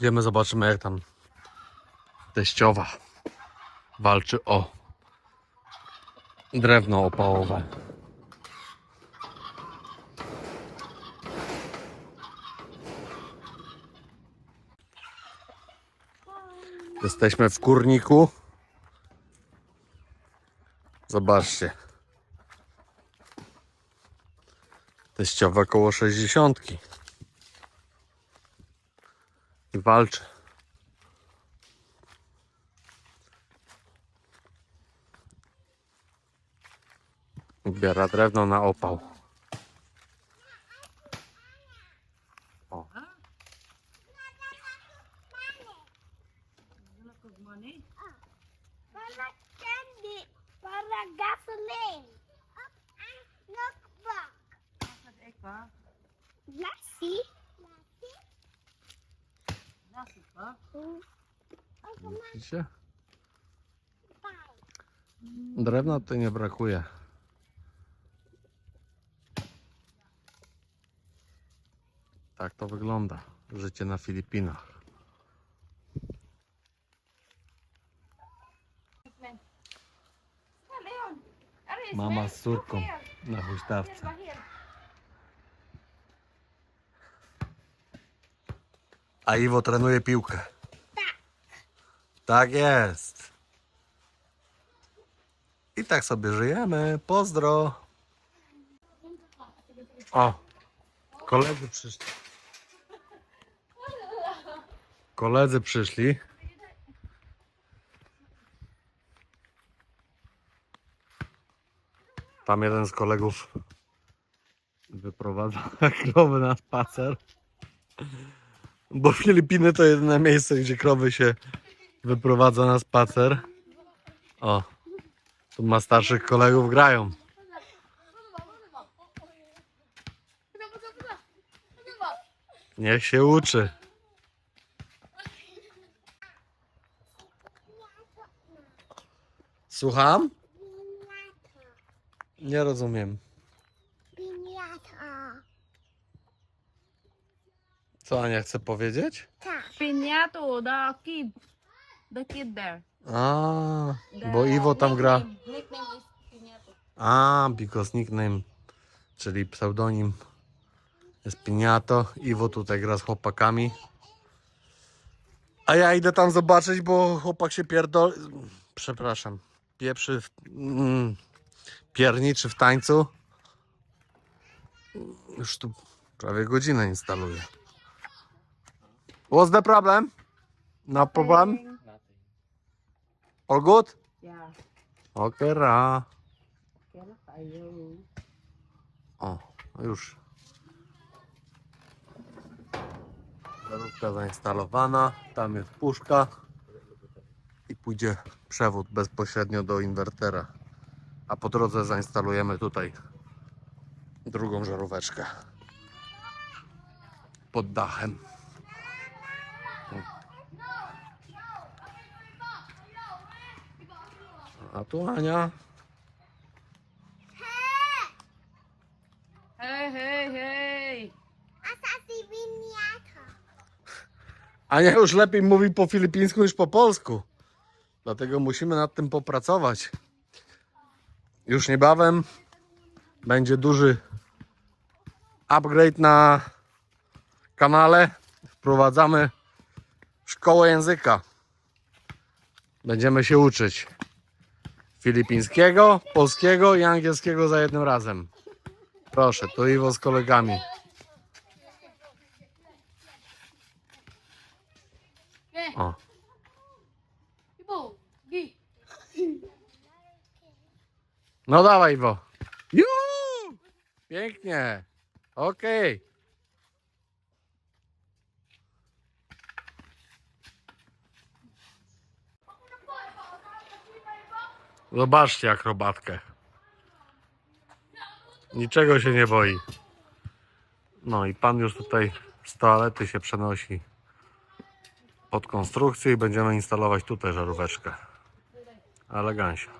Idziemy, zobaczymy jak tam teściowa walczy o drewno opałowe. Jesteśmy w kurniku. Zobaczcie. Teściowa koło 60. Walczy. Zbiera drewno na opał. O. Widzicie? Drewna tutaj nie brakuje. Tak to wygląda. Życie na Filipinach. Mama z córką na huśtawce. A Iwo trenuje piłkę. Tak jest. I tak sobie żyjemy. Pozdro. O, koledzy przyszli. Koledzy przyszli. Tam jeden z kolegów wyprowadza krowy na spacer. Bo Filipiny to jedyne miejsce, gdzie krowy się wyprowadza na spacer. O, tu ma starszych kolegów, grają. Niech się uczy. Słucham? Nie rozumiem. Co Ania chce powiedzieć? Tak. Piniato, the kid. The kid there. A, The bo Iwo tam gra. nickname- is Piniato. A, because nickname, czyli pseudonim jest Piniato. Iwo tutaj gra z chłopakami. A ja idę tam zobaczyć, bo chłopak się pierdol... Przepraszam. Pieprzy w... Mm, pierniczy w tańcu. Już tu prawie godzinę instaluje. What's the problem? No problem? All good? Yeah. Okay, ra. O, już. Żarówka zainstalowana, tam jest puszka i pójdzie przewód bezpośrednio do inwertera. A po drodze zainstalujemy tutaj drugą żaróweczkę pod dachem. A tu Ania. Asa si piniata. Ania już lepiej mówi po filipińsku niż po polsku. Dlatego musimy nad tym popracować. Już niebawem będzie duży upgrade na kanale. Wprowadzamy szkołę języka. Będziemy się uczyć filipińskiego, polskiego i angielskiego za jednym razem. Proszę, to Iwo z kolegami. O. No dawaj, Iwo. Pięknie. Okej. Zobaczcie akrobatkę. Niczego się nie boi. No i pan już tutaj z toalety się przenosi pod konstrukcję i będziemy instalować tutaj żaróweczkę. Elegancja.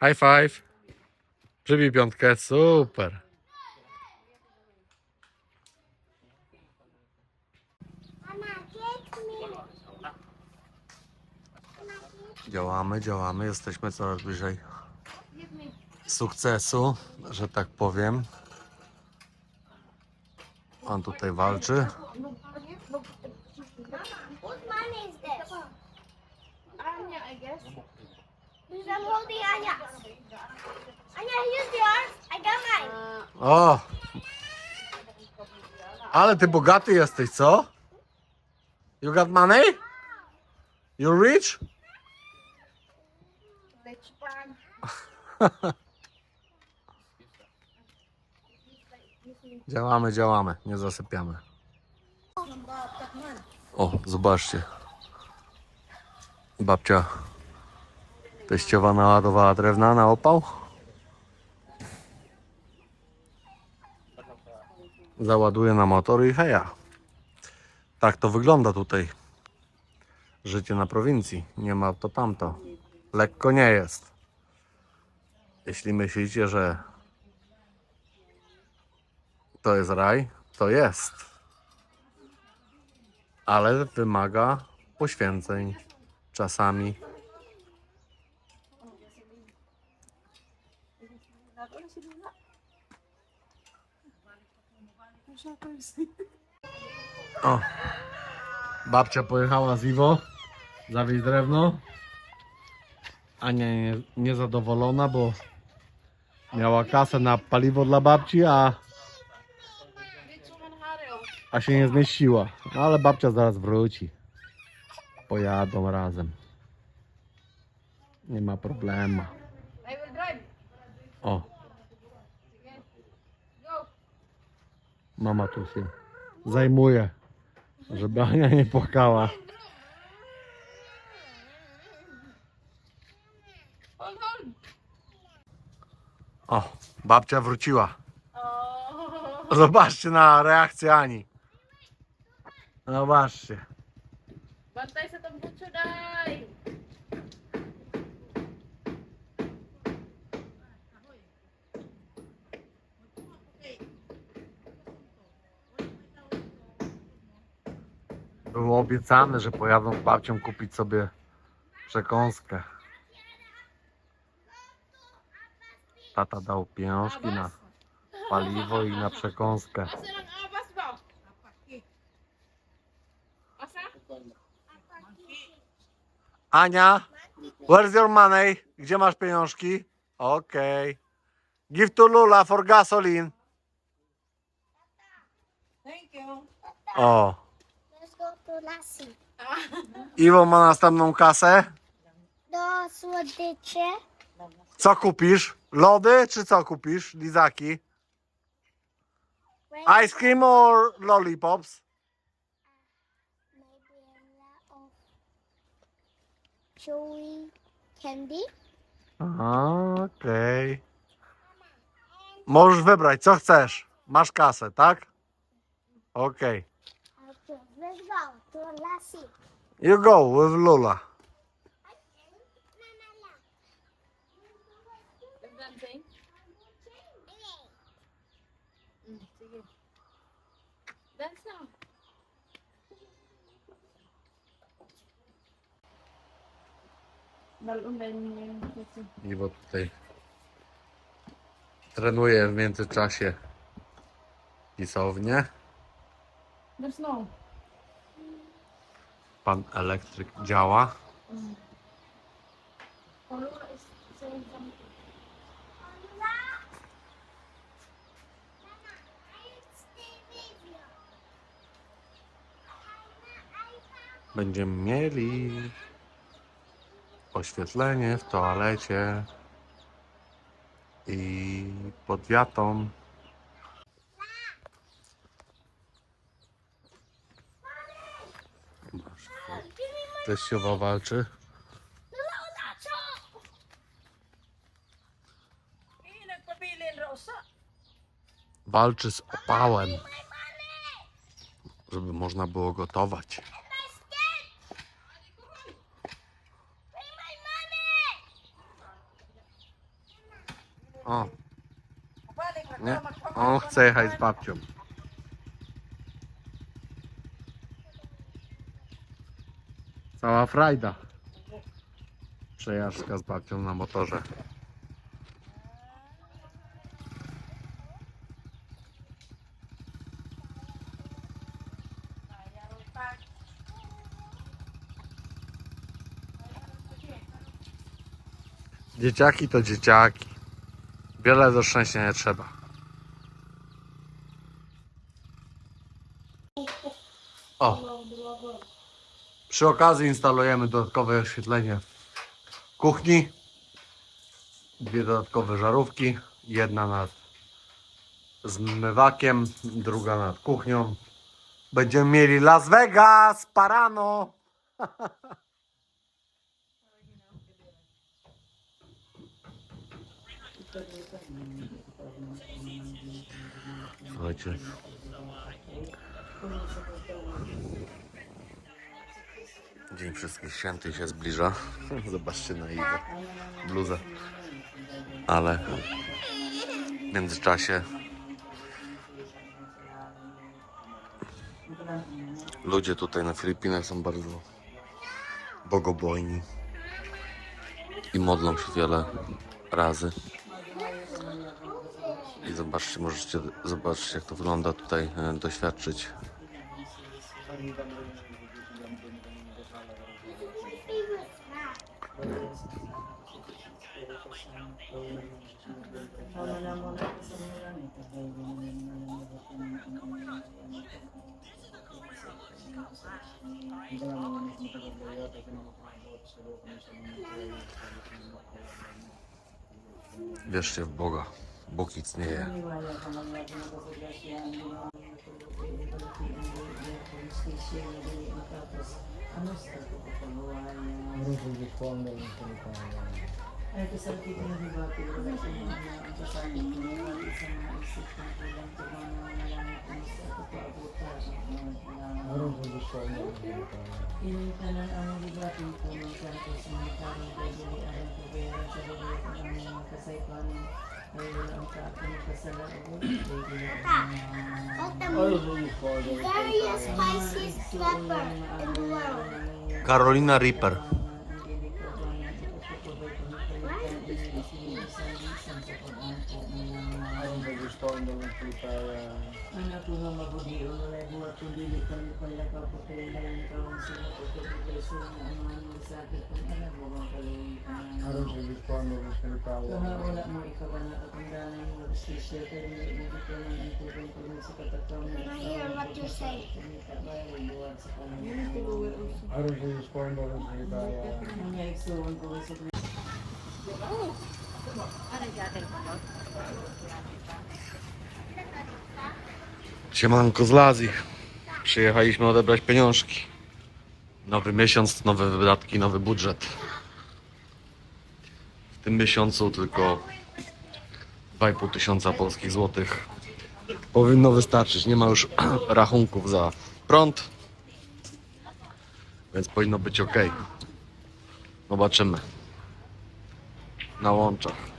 High five. Przybij piątkę, super. Działamy, działamy, jesteśmy coraz bliżej sukcesu, że tak powiem. On tutaj walczy. O! Ale ty bogaty jesteś, co? You got money? You? Rich Działamy, działamy, nie zasypiamy. O, zobaczcie. Babcia teściowa naładowała drewna na opał. Załaduje na motor i heja. Tak to wygląda tutaj. Życie na prowincji. Nie ma to tamto. Lekko nie jest. Jeśli myślicie, że to jest raj, to jest. Ale wymaga poświęceń czasami. O, babcia pojechała z Iwo zawieźć drewno. Ania nie, niezadowolona, bo miała kasę na paliwo dla babci, a a się nie zmieściła. No, ale babcia zaraz wróci. Pojadą razem. Nie ma problemu. O, mama tu się zajmuje, żeby Ania nie płakała. O, babcia wróciła. Zobaczcie na reakcję Ani. Zobaczcie. Bantay sa tambutso, day. Było obiecane, że pojadą z babcią kupić sobie przekąskę. Tata dał pieniążki na paliwo i na przekąskę. Ania, where's your money? Gdzie masz pieniążki? Okej. Give to Lula for gasoline. Thank you. O, Let's go to Lassie. Iwo ma następną kasę. Do słodycze. Co kupisz? Lody czy co kupisz? Lizaki? Ice cream or lollipops? Maybe a lot of chewy candy. Okej. Możesz wybrać, co chcesz. Masz kasę, tak? Okej. Okay, let's go to Lassie. You go with Lula. Dance na. Iwo tutaj trenuje w międzyczasie pisownię. There's no. Pan elektryk działa. Palula Będziemy mieli oświetlenie w toalecie i pod wiatą. Teściowa walczy. Walczy z opałem, żeby można było gotować. O. Nie? On chce jechać z babcią. Cała frajda. Przejażdżka z babcią na motorze. Dzieciaki to dzieciaki. Wiele do szczęścia nie trzeba. O. Przy okazji instalujemy dodatkowe oświetlenie w kuchni. Dwie dodatkowe żarówki. Jedna nad zmywakiem, druga nad kuchnią. Będziemy mieli Las Vegas, Parano. Słuchajcie. Dzień Wszystkich Świętych się zbliża. Zobaczcie na jej bluzę. Ale w międzyczasie ludzie tutaj na Filipinach są bardzo bogobojni i modlą się wiele razy. I zobaczcie, możecie zobaczyć jak to wygląda tutaj, e, doświadczyć. Wierzcie w Boga. Bukits niya. Ay, kasarapit na diba, pero kasi ang kasarapit na sa mga isip ko, kailang ko mga malamit na sa kapaabutan ng Ano po gusto mo? Initanan ang diba, pero kung ang kanto sa mga karong pwede ni Aran Covera sa mga kasaypanin Carolina Reaper. pondo lang po para Anak ko nga mabuti o nalay buhat kung dili kami palagaw po kayo lang kawan sila po kayo kaso na ang mga magsakit kung anak mo bang kayo aron sa bispondo ng pilipawa Kung wala mo ikaw na akong danay mo justisya pero hindi mo dito lang ang tulong ko sa katatawa mo I hear what you say aron sa bispondo ng pilipawa Ang nga iksuwan ko sa Oh! Ano yung ating pagkakas? Siemanko z Lazji. Przyjechaliśmy odebrać pieniążki. Nowy miesiąc, nowe wydatki, nowy budżet. W tym miesiącu tylko 2,5 tysiąca polskich złotych. Powinno wystarczyć. Nie ma już rachunków za prąd. Więc powinno być ok. Zobaczymy. Na łączach.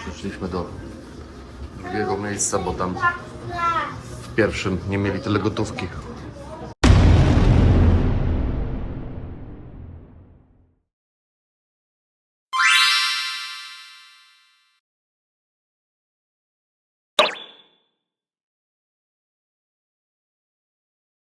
Przyszliśmy do drugiego miejsca, bo tam w pierwszym nie mieli tyle gotówki.